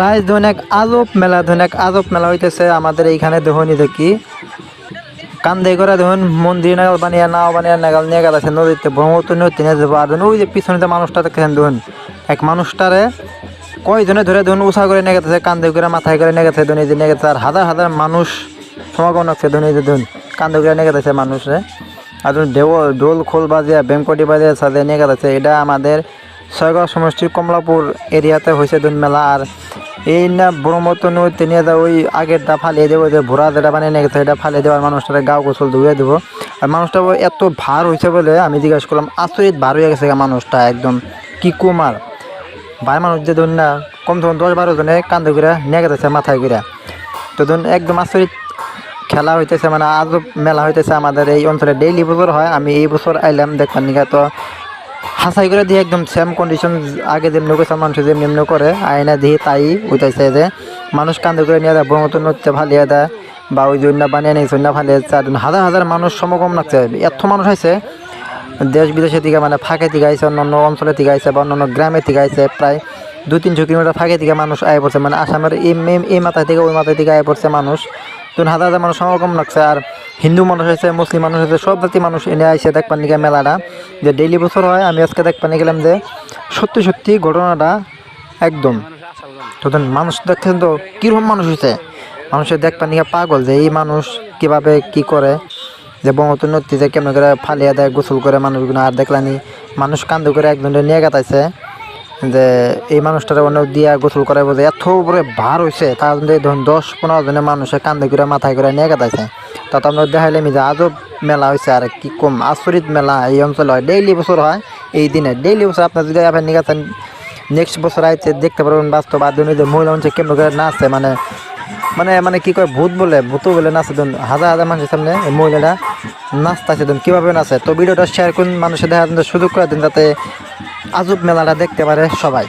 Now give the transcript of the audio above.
রাজধন এক আজব মেলা ধন এক আজব মেলা হইতেছে আমাদের এইখানে দহনি দেখি। কান্দে করে দেখুন মন্দির নাগাল বানিয়ে, নাও বানিয়ে, নাগাল নিয়ে গেছে নদীতে, ব্রহ্মপুত্র নদীতে নিয়ে যাব। আর ওই যে পিছনে মানুষটা দেখেন দেখুন এক মানুষটারে কয়জনে ধরে দেখুন উষা করে নিয়ে গেছে, কান্দে করে মাথায় করে নিয়ে গেছে ধনী নিয়ে গেছে, আর হাজার হাজার মানুষ সমাগম রাখছে ধনী ধুন, কান্দে করে নিয়ে গেছে মানুষে আর ধরুন ঢেউ ঢোল খোল বাজিয়ে, বেমকটি বাজিয়া সাজিয়ে নিয়ে গেছে, এটা আমাদের ছয়গাঁও সমষ্টির কমলাপুর এরিয়াতে হয়েছে ধুন মেলা আর এই না ব্রহ্মপুত্র নদীতে নিয়ে যাও ওই আগেরটা ফালিয়ে দেবো, যে ভোরা যেটা বানিয়ে নিয়ে গেছে এটা ফালিয়ে দেবো আর মানুষটাকে গাও গোসল ধুয়ে দেবো। আর মানুষটা এত ভার হয়েছে বলে, আমি জিজ্ঞাসা করলাম আচরিত ভার হয়ে গেছে মানুষটা একদম, কি কুমার ভাই মানুষ যে ধরুন না, কম ধরুন দশ বারো জনে কান্দে করে নিয়ে গেছে মাথায় করে তো ধরুন একদম আচরিত খেলা হইতেছে মানে আজব মেলা হইতেছে আমাদের এই অঞ্চলে। ডেইলি বছর হয়, আমি এই বছর আইলাম দেখবার নিকা। তো হাসাই করে দিয়ে একদম সেম কন্ডিশন আগে যেমনি করেছে মানুষ যেমনি এমনি করে, আয়না দিয়ে তাই উঠাইছে যে, মানুষ কান্দে করে নিয়ে দেয় ব্রহ্মপুত্র নদীতে ফালিয়ে দেয়, বা ওই জন্য বানিয়ে নিয়ে জন্য ফালিয়ে চার হাজার হাজার মানুষ সমাগম লাগছে। এত মানুষ হয়েছে দেশ বিদেশের থেকে মানে ফাঁকে থেকে আইছে অন্য অঞ্চলের থেকে আইছে, বা অন্য গ্রামের থেকে আইছে, প্রায় দুই তিনশো কিলোমিটার ফাঁকে থেকে মানুষ আয় পড়ছে। মানে আসামের এই মাথায় থেকে ওই মাথায় থেকে আয় পড়ছে মানুষ। তো হাজার হাজার মানুষ সমাগম লাগছে। আর হিন্দু মানুষ হয়েছে, মুসলিম মানুষ হয়েছে, সব জাতি মানুষ এনে আইসে দেখবার নিকে মেলাটা। যে ডেইলি বছর হয়, আমি আজকে দেখবার গেলাম যে সত্যি সত্যি ঘটনাটা একদম। তো দেন মানুষ দেখছেন তো কীরকম মানুষ হয়েছে? মানুষের দেখবার নিকে পাগল যে এই মানুষ কীভাবে কি করে? যে ব্রহ্মপুত্র নদীতে কেমন করে ফালিয়া দেয়, গোসল করে মানুষগুলো আর দেখলানি মানুষ কান্দু করে একজনকে নিয়ে গেতাইছে। যে এই মানুষটার অন্য দিয়া গোসল করে বোঝে এত উপরে ভার হয়েছে তার ধরুন দশ পনেরো জনের মানুষে কান্দে করে মাথায় করে নিয়ে গেতাইছে তা তো আমরা দেখাইলাম যে আজব মেলা হয়েছে আর কি কম আচরিত মেলা এই অঞ্চলে হয়। ডেইলি বছর হয় এই দিনে। ডেইলি বছর আপনার যদি আপনি নিয়ে গেছেন নেক্সট বছর আইছে দেখতে পারবেন বাস্তব দুনিয়াতে মহিলা মানুষ কেমন করে নাচে। মানে মানে মানে কি কয়, ভূত বলে ভূত বলে নাচে। ধরুন হাজার হাজার মানুষের সামনে এই মহিলাটা নাচতেছে। ধরুন কীভাবে নাচে? তো ভিডিওটা শেয়ার করুন, মানুষের দেখার জন্য সুযোগ করে দিন যাতে আজব মেলাটা দেখতে পারে সবাই।